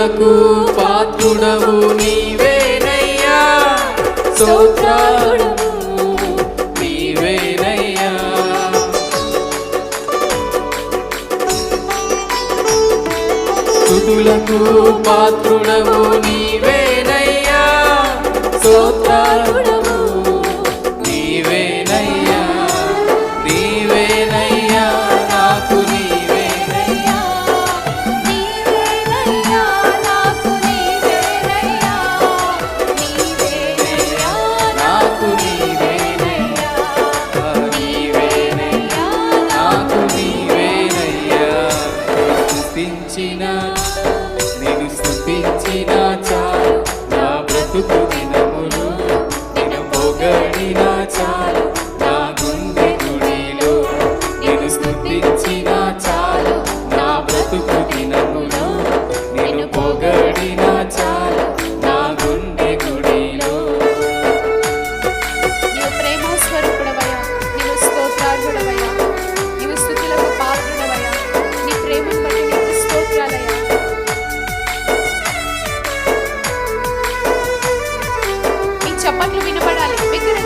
స్థుతులకు పాత్రుడవు నీవేనయ్యా. స్తోత్రాలు నీవేనయ్యా. స్థుతులకు పాత్రుడవు నీవే 对对对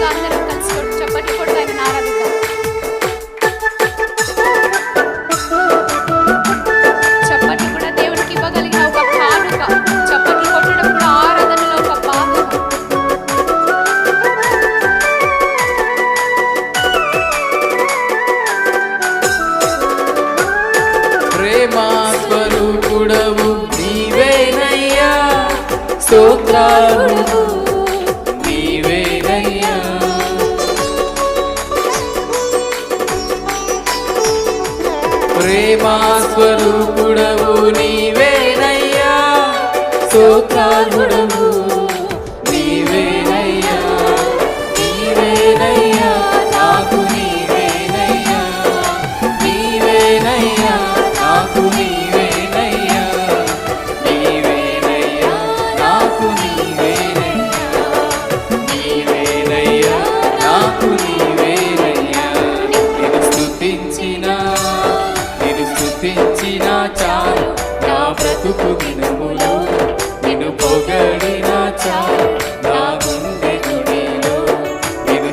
అందరం కలిసి చప్పట్లు కొడుకు ఆయన ఆరాధన ప్రేమాస్వరూపుడవు నీవేనయ్యా. సోత్రాగుడవు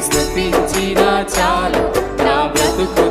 స్తపించినా చాలు. నా బ్రతుకు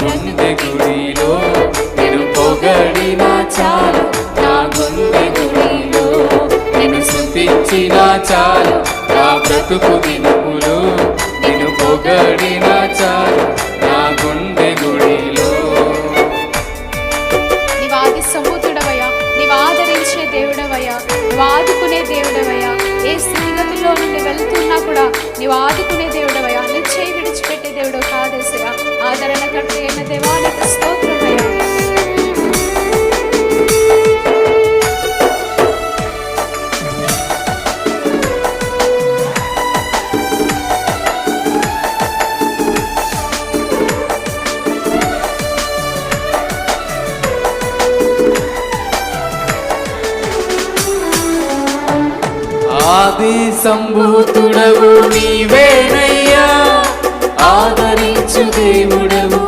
గుండె గుడిలో నేను పొగడిన చాలు. నా గుండె గుడిలో నేను శృతించిన చాలు. నా బ్రతుకు దినములు నేను పొగడిన ఆది సంభూతుడవు నీవేనయ్యా. ఆదరించు దేవుడవు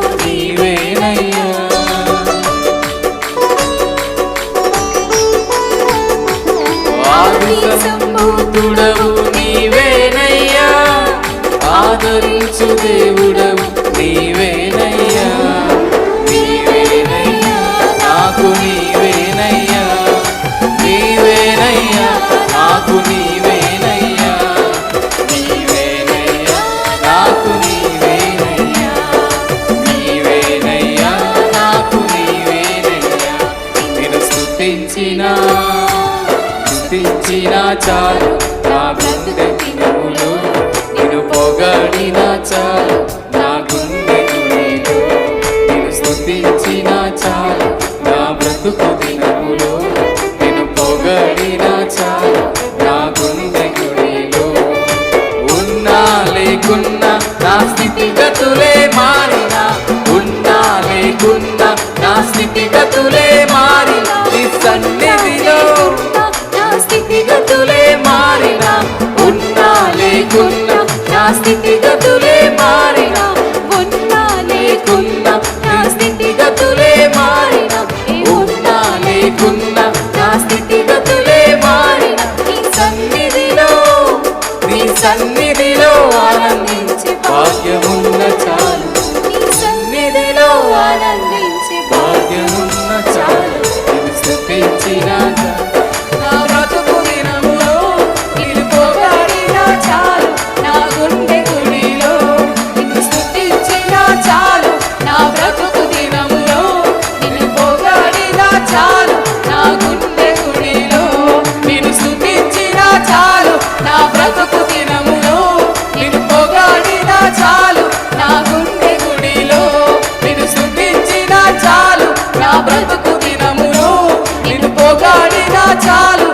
చేసిన. చాలు నా గుండె దినములు నేను పొగడిన చాలు నా గుండె నేను స్థుతించిన చాలు నా బ్రతుకు దిన. స్థితిగతులే మారిన ఉన్నా లేకున్నా నా స్థితిగతులే మారిన ఉన్నా లేకున్నా నా స్థితిగతులే మారిన. నీ సన్నిధిలో నీ సన్నిధిలో ఆనందించి భాగ్యమున్న చాలు. ఆనందించి భాగ్యమున్న చాలు. స్థుతించిన চাল